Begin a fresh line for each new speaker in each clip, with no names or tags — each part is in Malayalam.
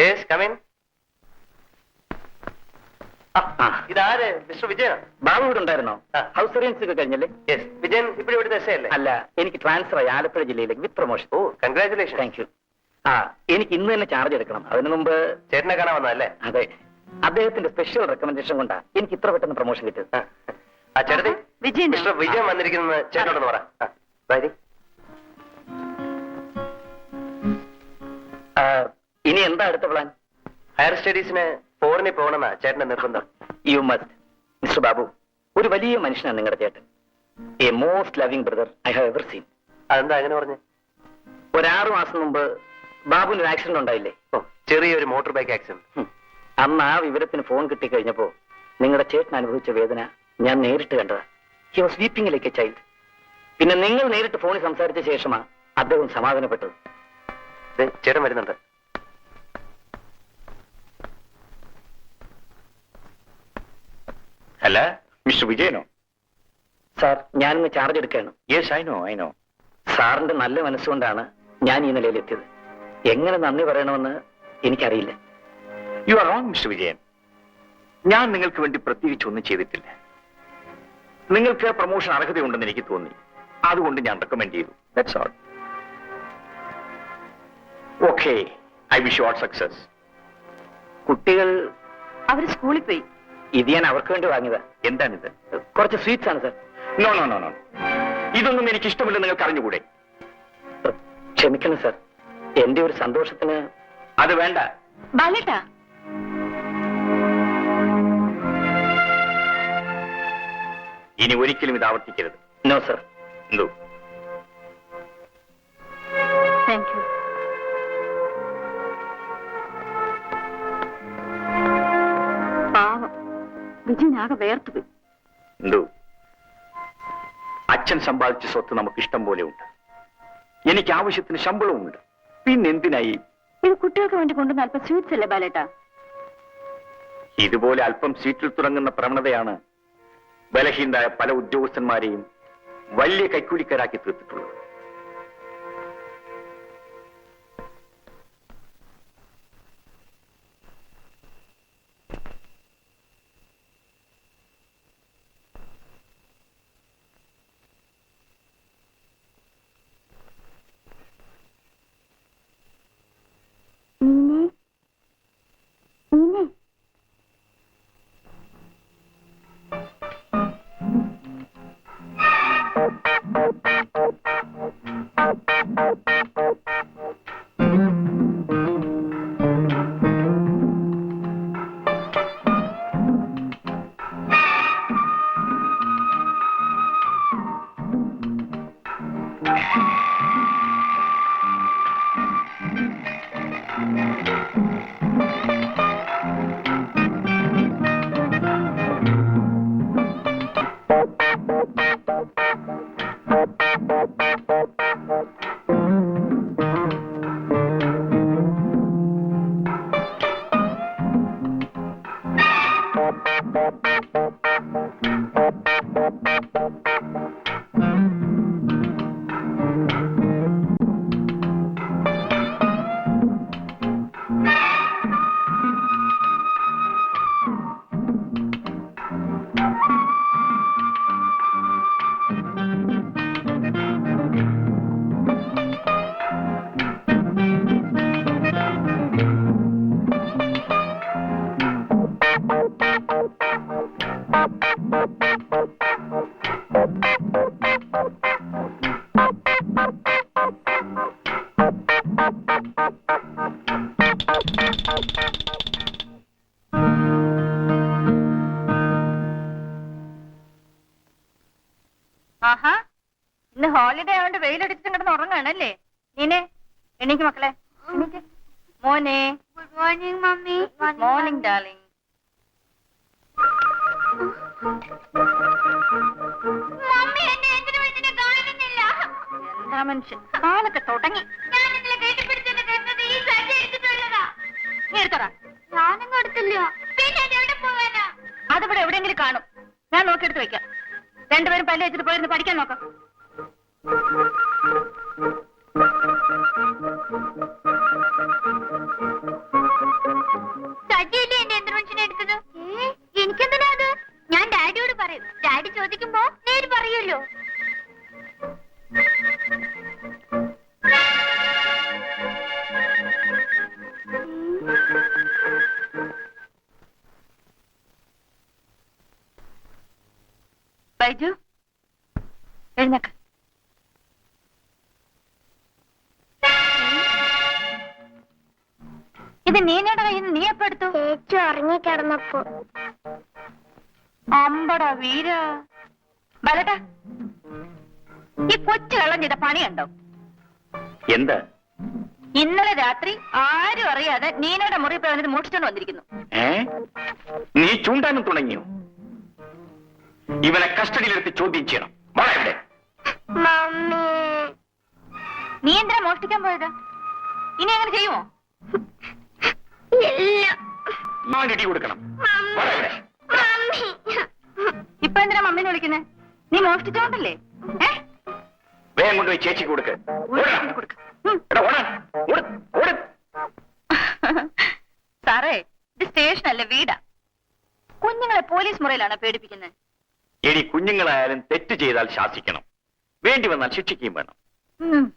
യെസ് കമിൻ ഇതാര്? മിസ്റ്റർ വിജയൻ?
ബാബു ഇവിടെ ഉണ്ടായിരുന്നോ ഹൗസ് സർവീസ് ഒക്കെ കഴിഞ്ഞല്ലേ?
യെസ് വിജയൻ ഇവിടെ ദശയല്ലേ? അല്ല
എനിക്ക് ട്രാൻസ്ഫർ ആയി ആലപ്പുഴ ജില്ലയിലേക്ക് with promotion
oh congratulation
thank you ആ എനിക്ക് ഇന്ന് തന്നെ ചാർജ് എടുക്കണം. അതിനു മുമ്പ്
ചേട്ടനെ കാണാൻ വന്നതല്ലേ?
അതെ. അദ്ദേഹത്തിന്റെ സ്പെഷ്യൽ റെക്കമെൻഡേഷൻ കൊണ്ടാ എനിക്ക് ഇത്ര പെട്ടെന്ന് പ്രൊമോഷൻ കിട്ടിയത്.
ആ. ചേട്ടത്തി?
വിജയൻ.
മിസ്റ്റർ വിജയൻ വന്നിരിക്കുന്നത് ചേട്ടനോടൊന്ന് പറ. വരി.
എന്താ അടുത്ത പ്ലാൻ
ഹയർ സ്റ്റഡീസിന് ഫോറിനിൽ പോകണമെന്നാ ചേട്ടന്റെ നിർബന്ധം.
യു മസ്റ്റ് മിസ്റ്റർ ബാബു ഒരു വലിയ മനുഷ്യനാണ് നിങ്ങളുടെ ചേട്ടൻ. A most loving brother I have ever seen
അതെന്താ അങ്ങനെ പറഞ്ഞു?
ഒരാറു മാസം മുമ്പ് ബാബുവിന് ഒരു ആക്സിഡന്റ് ഉണ്ടായില്ലേ?
ഓ ചെറിയൊരു മോട്ടോർ ബൈക്ക് ആക്സിഡന്റ്
അന്ന് ആ വിവരത്തിന് ഫോൺ കിട്ടിക്കഴിഞ്ഞപ്പോ നിങ്ങളുടെ ചേട്ടൻ അനുഭവിച്ച വേദന ഞാൻ നേരിട്ട് കണ്ടതാ. He was weeping like a child പിന്നെ നിങ്ങൾ നേരിട്ട് ഫോണിൽ സംസാരിച്ച ശേഷമാ അദ്ദേഹം സമാധാനപ്പെട്ടത്.
ചേട്ടൻ വരുന്നുണ്ട്.
അല്ല മിസ്റ്റർ വിജയനോ?
സാർ ഞാനിന്ന് ചാർജ് എടുക്കുകയാണ്.
Yes I know I know
സാറിന്റെ നല്ല മനസ്സുകൊണ്ടാണ് ഞാൻ ഈ നിലയിലെത്തിയത്. എങ്ങനെ നന്ദി പറയണമെന്ന് എനിക്കറിയില്ല.
You are wrong mister Vijayan. ഞാൻ നിങ്ങൾക്ക് വേണ്ടി പ്രത്യേകിച്ച് ഒന്നും ചെയ്തിട്ടില്ല. നിങ്ങൾക്ക് പ്രൊമോഷൻ അർഹതയുണ്ടെന്ന് എനിക്ക് തോന്നി. അതുകൊണ്ട് ഞാൻ റെക്കമെൻഡ് ചെയ്തു. That's all okay I wish you all success
കുട്ടികൾ
അവർ സ്കൂളിൽ പോയി.
ഇത് ഞാൻ അവർക്ക് വേണ്ടി വാങ്ങിയത്.
എന്താണിത്?
കുറച്ച് സ്വീറ്റ്സ് ആണ് sir.
No no no no ഇതൊന്നും എനിക്ക് ഇഷ്ടമില്ല നിങ്ങൾ അറിഞ്ഞുകൂടെ
ക്ഷമിക്കണം സർ. എന്റെ ഒരു സന്തോഷത്തിന്
അത് വേണ്ട.
ബാലേട്ടാ.
ഇനി ഒരിക്കലും ഇത് ആവർത്തിക്കരുത്.
നോ സർ
എന്തോ?
താങ്ക് യു വിജയനാകെ വേർത്തുപോയി
എന്തോ? അച്ഛൻ സമ്പാദിച്ച സ്വത്ത് നമുക്ക് ഇഷ്ടം പോലെ ഉണ്ട്. എനിക്ക് ആവശ്യത്തിന് ശമ്പളവുമുണ്ട്. പിന്നെന്തിനായി?
ഇത് കുട്ടികൾക്ക് വേണ്ടി കൊണ്ടുവന്ന അല്പം സ്വീറ്റ്സ് അല്ലേ ബാലേട്ടാ?
ഇതുപോലെ അല്പം സീറ്റിൽ തുടങ്ങുന്ന പ്രവണതയാണ് ബലഹീനരായ പല ഉദ്യോഗസ്ഥന്മാരെയും വലിയ കൈക്കൂലിക്കാരാക്കി തീർത്തിട്ടുള്ളത്.
ആഹാ. ഇന്ന് ഹോളിഡേ ആയതുകൊണ്ട് വെയിലടിച്ചിട്ട് കിടന്ന് ഉറങ്ങാണല്ലേ നീനെ എണീക്ക് മക്കളെ. മോനെ.
Good morning mummy.
Morning darling
mummy എന്നെ എന്തിനു വേണ്ടി കാണുന്നില്ല?
എന്താ മനുഷ്യൻ? കാലൊക്കെ തുടങ്ങി.
ഞാൻ ഇന്നലെ കെട്ടിപ്പിടിച്ചെന്നെ തന്നത് ഈ സഞ്ചി എടുത്തിട്ടുള്ളതാ
നീ എടുത്തടാ.
ഞാനും കൊടുത്തില്ല പിന്നെ അത് എവിടെ പോവാനാ?
അതിവിടെ എവിടെയെങ്കിലും കാണും. ഞാൻ നോക്കിയെടുത്ത് വെക്കാം. രണ്ടുപേരും പല്ല് വെച്ചിട്ട് പോയിരുന്നു പഠിക്കാൻ നോക്കാം. ബൈജു എഴുന്നേക്ക്. ഇത് നീനയുടെ കയ്യിൽ നീ എപ്പോ എടുത്തു?
ചേച്ചി ഉറങ്ങിക്കിടന്നപ്പോ
അമ്പടാ വീര. ബലട്ട ഈ കൊച്ചു കള്ളം ചെയ്ത പണിയുണ്ടോ
എന്താ?
ഇന്നലെ രാത്രി ആരും അറിയാതെ നീനയുടെ മുറി പോയി വന്നിട്ട് മോഷിച്ചോണ്ട് വന്നിരിക്കുന്നു.
ഏ? നീ ചൂണ്ടാനും തുടങ്ങിയോ? ഇവനെ കസ്റ്റഡിയിലെടുത്ത് ചോദ്യം ചെയ്യണം. എവിടെ
നീ എന്തിനാ മോഷ്ടിക്കാൻ പോയത്? ഇനി അങ്ങനെ ചെയ്യുമോ?
ഇല്ല.
ഞാൻ ഇടി കൊടുക്കണം.
ഇപ്പൊ എന്തിനാ മമ്മീനെ വിളിക്കുന്നേ? നീ മോഷ്ടിച്ചോണ്ടല്ലേ?
വേഗം കൊണ്ടുപോയി ചേച്ചി കൊടുക്ക്.
സാറേ ഇത് സ്റ്റേഷനല്ല വീടാ. കുഞ്ഞുങ്ങളെ പോലീസ് മുറിയിലാണ് പേടിപ്പിക്കുന്നത്
ഇനി കുഞ്ഞുങ്ങളായാലും തെറ്റ് ചെയ്താൽ ശാസിക്കണം. വേണ്ടി വന്നാൽ ശിക്ഷിക്കുകയും വേണം.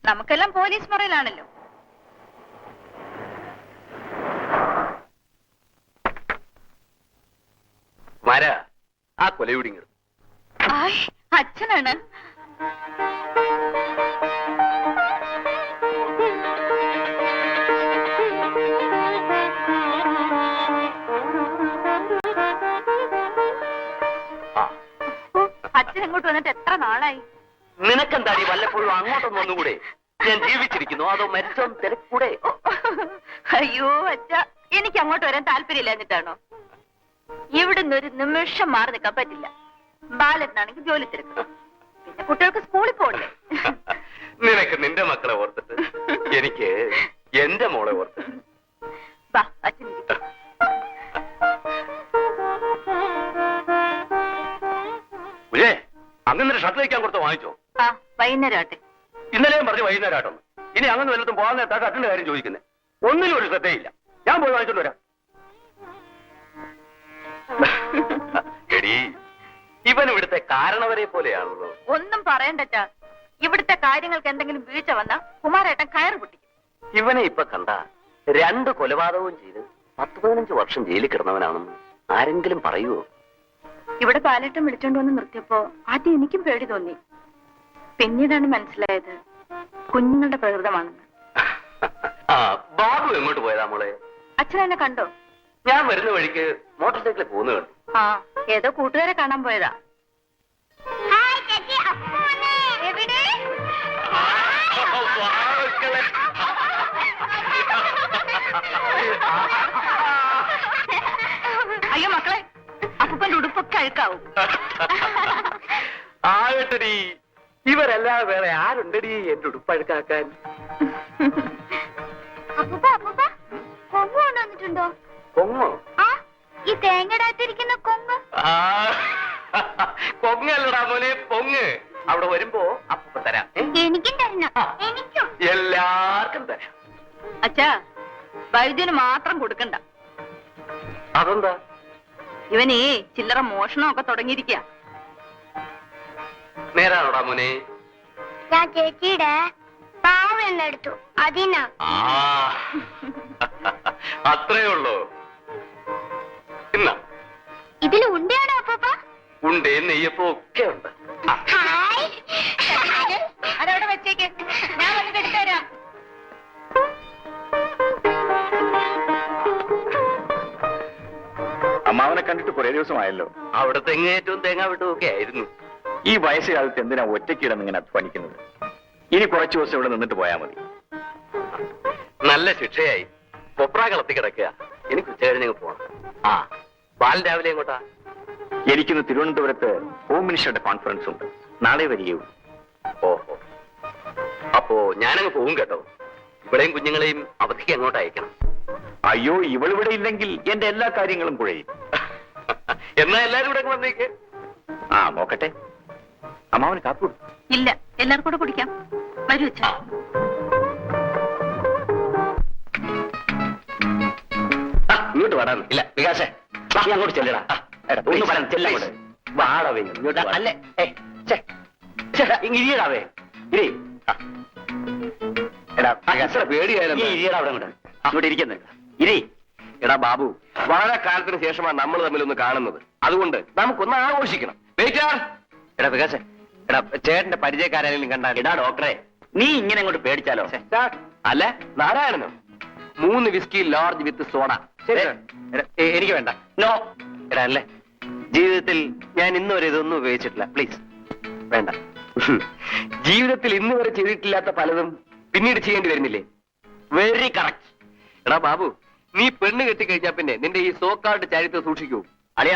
നമുക്കെല്ലാം പോലീസ് മുറയിലാണല്ലോ.
മര ആ കൊലയുടിങ്ങ.
അച്ഛനാണ്. അച്ഛൻ ഇങ്ങോട്ട് വന്നിട്ട് എത്ര നാളായി?
നിനക്കെന്താടി വല്ലപ്പോഴും അങ്ങോട്ടൊന്നും ഒന്നുകൂടെ ഞാൻ ജീവിച്ചിരിക്കുന്നു. അതോ മരിച്ചോ തിരക്കൂടെ?
അയ്യോ അച്ഛ എനിക്ക് അങ്ങോട്ട് വരാൻ താല്പര്യമില്ല എന്നിട്ടാണോ ഇവിടുന്ന് ഒരു നിമിഷം മാറി നിൽക്കാൻ പറ്റില്ല. ബാലനാണെങ്കിൽ ജോലി തിരക്കണം പിന്നെ കുട്ടികൾക്ക് സ്കൂളിൽ പോകണ്ടേ?
നിനക്ക് നിന്റെ മക്കളെ ഓർത്തിട്ട് എനിക്ക് എന്റെ മോളെ ഓർത്തിട്ട്.
വാ അച്ഛൻ
അങ്ങനെ ഷർട്ട് തയ്ക്കാൻ കൊടുത്ത് വാങ്ങിച്ചോ.
ആ വൈകുന്നേരം ആട്ടെ
ഇന്നലെയും പറഞ്ഞു വൈകുന്നേരം ഇനി അങ്ങനെ വല്ലതും പോകാൻ നേരത്താ ഷർട്ടിന്റെ കാര്യം ചോദിക്കുന്നത് ഒന്നിനും ഒരു ശ്രദ്ധയില്ല. ഞാൻ പോയി വാങ്ങിച്ചോണ്ട് വരാം. എടി ഇവൻ ഇവിടുത്തെ കാരണവരെ പോലെയാണല്ലോ.
ഒന്നും പറയണ്ടച്ചാ. ഇവിടുത്തെ കാര്യങ്ങൾക്ക് എന്തെങ്കിലും വീഴ്ച വന്നാ കുമാരേട്ടൻ കയറ് പൊട്ടിക്കും.
ഇവനെ ഇപ്പൊ കണ്ട രണ്ട് കൊലപാതകവും ചെയ്ത് പത്ത് പതിനഞ്ച് വർഷം ജയിലിൽ കിടന്നവനാണെന്ന് ആരെങ്കിലും പറയുവോ?
ഇവിടെ പാലട്ടം വിളിച്ചോണ്ട് വന്ന് നിർത്തിയപ്പോ ആദ്യം എനിക്കും പേടി തോന്നി. പിന്നീടാണ് മനസ്സിലായത് കുഞ്ഞുങ്ങളുടെ പ്രകൃതമാണെന്ന്.
ബാബു എങ്ങോട്ട് പോയതാ മോളെ?
അച്ഛൻ എന്നെ കണ്ടോ?
ഞാൻ വരുന്ന വഴിക്ക് മോട്ടോർ സൈക്കിളിൽ പോകുന്നു കണ്ടു.
ആ ഏതോ കൂട്ടുകാരെ കാണാൻ പോയതാ. ഉടുപ്പൊക്കെ
ആകട്ടെടി. ഇവരല്ലാതെ വേറെ ആരുണ്ടടി എന്റെ ഉടുപ്പഴുക്കാക്കാൻ?
അപ്പൂപ്പ അപ്പൂപ്പ കൊമ്പ് കൊണ്ടുവന്നിട്ടുണ്ടോ
കൊങ്ങോ?
ആ ഈ തേങ്ങടാത്തിരിക്കുന്ന കൊമ്പ്
ആ കൊങ്ങല്ലടാ മോനെ പൊങ്ങ് അവിടെ വരുമ്പോ അപ്പ തരാം. ഏ?
എനിക്കും തരണം. എനിക്കും.
എല്ലാവർക്കും തരാം.
അച്ഛാ വൈദ്യുന് മാത്രം കൊടുക്കണ്ട.
അതെന്താ?
ഇവനേ ചില്ലറ മോഷണമൊക്കെ തുടങ്ങിയിരിക്കുക
നേരാണോടാ മോനെ?
ഞാൻ ചേച്ചിയുടെ പാവ എന്നെടുത്തു. അതിനാ.
ആ. അത്രേ ഉള്ളൂ. ഇന്ന.
ഇതിൽ ഉണ്ടയാണോ അപ്പൂപ്പ?
ഉണ്ടേ നെയ്യപ്പോ ഒക്കെ ഉണ്ട്.
കണ്ടിട്ട് കുറെ ദിവസമായല്ലോ.
അവിടെ തെങ്ങേറ്റവും തേങ്ങ വിട്ടുമൊക്കെ ആയിരുന്നു.
ഈ വയസ്സുകാലത്ത് എന്തിനാ ഒറ്റയ്ക്കിടന്ന് ഇങ്ങനെ അധ്വാനിക്കുന്നത് ഇനി കുറച്ചു ദിവസം ഇവിടെ നിന്നിട്ട് പോയാൽ മതി.
നല്ല ശിക്ഷയായി. കൊപ്ര കളത്തി കിടക്കുക. എനിക്ക് ഉച്ചകഴിഞ്ഞ് പോകണം ആ. പാൽ രാവിലെ എങ്ങോട്ടാ?
എനിക്കിന്ന് തിരുവനന്തപുരത്ത് ഹോം മിനിസ്റ്ററുടെ കോൺഫറൻസ് ഉണ്ട്. നാളെ വരികയുള്ളൂ
ഓഹോ. അപ്പോ ഞാനങ്ങ് പോകും കേട്ടോ. ഇവിടെയും കുഞ്ഞുങ്ങളെയും അവധിക്ക് അങ്ങോട്ട് അയക്കണം.
അയ്യോ ഇവളിവിടെ ഇല്ലെങ്കിൽ എന്റെ എല്ലാ കാര്യങ്ങളും കുഴയും
എന്നാ എല്ലാരും ഇവിടെ വന്നേക്ക്
ആ നോക്കട്ടെ അമ്മാവന് കാപ്പി കൊടുക്കും
ഇല്ല എല്ലാവർക്കും കൂടെ കുടിക്കാം വരൂ അച്ഛാ
ഇങ്ങോട്ട് വരാൻ ഇല്ല വികാസേ വാ, നീ അങ്ങോട്ട് ചെല്ലടാ
ഒന്ന് ചെല്ലങ്ങോട്ട്.
വാടവേ ഇങ്ങോട്ട്.
അല്ലേ?
ഇരിയടാവേ.
എടാ
പേടിയായാലും?
ഇരിയടാ അവിടെ അങ്ങോട്ട്.
ഇരി എടാ ബാബു വളരെ കാലത്തിന് ശേഷമാണ് നമ്മൾ തമ്മിൽ ഒന്ന് കാണുന്നത്. അതുകൊണ്ട് നമുക്കൊന്ന് ആഘോഷിക്കണം. വെയിറ്റർ
എടാ വികാസേ എടാ ചേട്ടന്റെ പരിചയക്കാരെങ്കിലും കണ്ടാൽ
ഇടാ ഡോക്ടറെ നീ ഇങ്ങനെ അങ്ങോട്ട് പേടിച്ചാലോ?
അല്ല നാരായണനും. മൂന്ന് വിസ്കി ലോർജ് വിത്ത് സോഡ
ശരി,
എനിക്ക് വേണ്ട.
നോ
എടാ അല്ലേ? ജീവിതത്തിൽ ഞാൻ ഇന്നുവരെ ഇതൊന്നും ഉപയോഗിച്ചിട്ടില്ല. പ്ലീസ് വേണ്ട. ജീവിതത്തിൽ ഇന്നുവരെ ചെയ്തിട്ടില്ലാത്ത പലതും പിന്നീട് ചെയ്യേണ്ടി വരുന്നില്ലേ?
വെരി കറക്റ്റ്
എടാ ബാബു നീ പെണ്ണ് കെട്ടിക്കഴിഞ്ഞാ പിന്നെ നിന്റെ ഈ സോക്കാർഡ് ചരിത്രം സൂക്ഷിക്കൂ.
അളിയ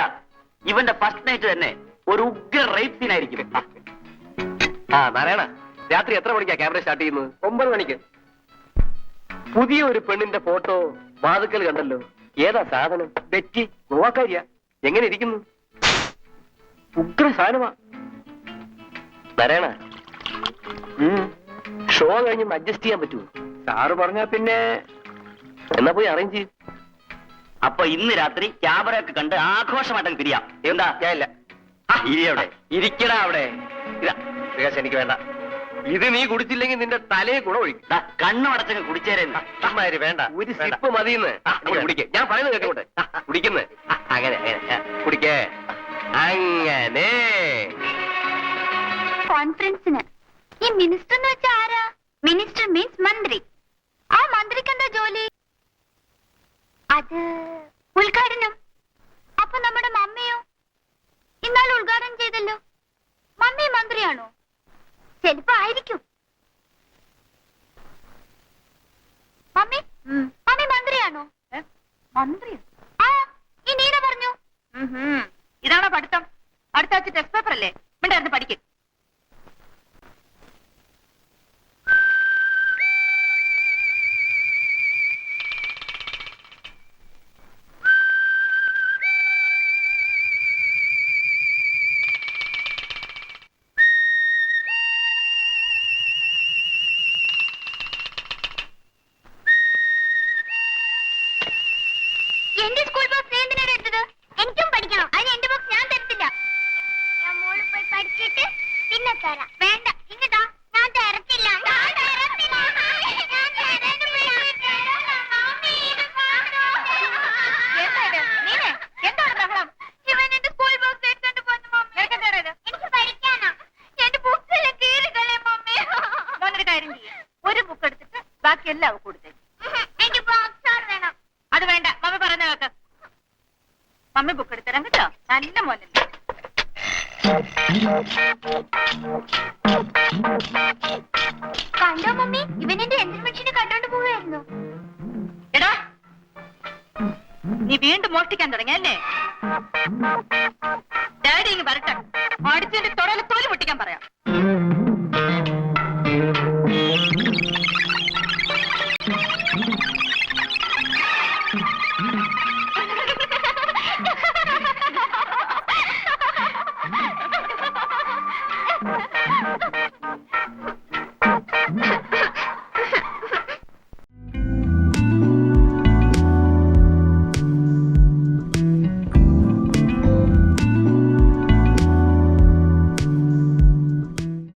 ഇവന്റെ ഫസ്റ്റ് നൈറ്റ് തന്നെ ഒരു ഉഗ്ര റേപ്പ് സീൻ ആയിരിക്കും.
ആ നാരായണ രാത്രി എത്ര മണിക്കാ ക്യാമറ സ്റ്റാർട്ട് ചെയ്യുന്നത്? ഒമ്പത് മണിക്ക്. പുതിയ ഒരു പെണ്ണിന്റെ ഫോട്ടോ വാതുക്കൽ കണ്ടല്ലോ. ഏതാ സാധനം? തെറ്റി ഗോവാക്കാരിയ എങ്ങനെ ഇരിക്കുന്നു? ഉഗ്ര സാധനമാ. നാരായണ ഷോ കഴിഞ്ഞ് അഡ്ജസ്റ്റ് ചെയ്യാൻ പറ്റുമോ? സാറ് പറഞ്ഞാ പിന്നെ എന്നാ പോയി അറേഞ്ച് ചെയ്യും.
അപ്പൊ ഇന്ന് രാത്രി ക്യാമറ ഒക്കെ കണ്ട് ആഘോഷമായിട്ടങ്ങ് പിരിയാം എന്താ?
ഞാനില്ല ഇല്ല.
ആ, ഇരി അവിടെ
ഇരിക്കടാ അവിടെ. ഇതാ എനിക്ക് വേണ്ട. ഇത് നീ കുടിച്ചില്ലെങ്കിൽ നിന്റെ തലയെ കൂടെ ഒഴിക്കും.
കണ്ണടച്ചങ്ങ് കണ്ണും അടച്ചങ്ങ് കുടിച്ചേരുന്നു
വേണ്ട. ഒരു സിപ്പ് മതിയെന്ന്. കുടിക്കേ. ഞാൻ പറയുന്നത് കേട്ടോട്ടെ കുടിക്കുന്നു. അങ്ങനെ അങ്ങനെ. കുടിക്കേ. അങ്ങനെ.
കോൺഫറൻസിന് ഈ മിനിസ്റ്റർ എന്ന് വെച്ചാൽ ആരാ? മിനിസ്റ്റർ മീൻസ് മന്ത്രി. ആ അത് കീറിക്കളെ മമ്മി.
മോനൊരു കാര്യം ചെയ്യ്. ഒരു ബുക്ക് എടുത്തിട്ട് ബാക്കി എല്ലാം അവൾക്ക് കൊടുത്തേക്ക്.
എനിക്ക് ബോക്സർ വേണം.
അത് വേണ്ട. മമ്മി പറയുന്ന കേക്ക്. മമ്മി ബുക്ക് എടുത്തരാം കേട്ടോ. നല്ല മോനല്ലേ.
കണ്ടോ മമ്മി? ഇവൻ എന്റെ മെഷീനെ കണ്ടോണ്ട് പോവായിരുന്നു
എടാ നീ വീണ്ടും മോഷ്ടിക്കാൻ തുടങ്ങിയല്ലേ? ഡാഡി ഇങ്ങ് വരട്ടെ. അടിച്ചെന്റെ പറയാം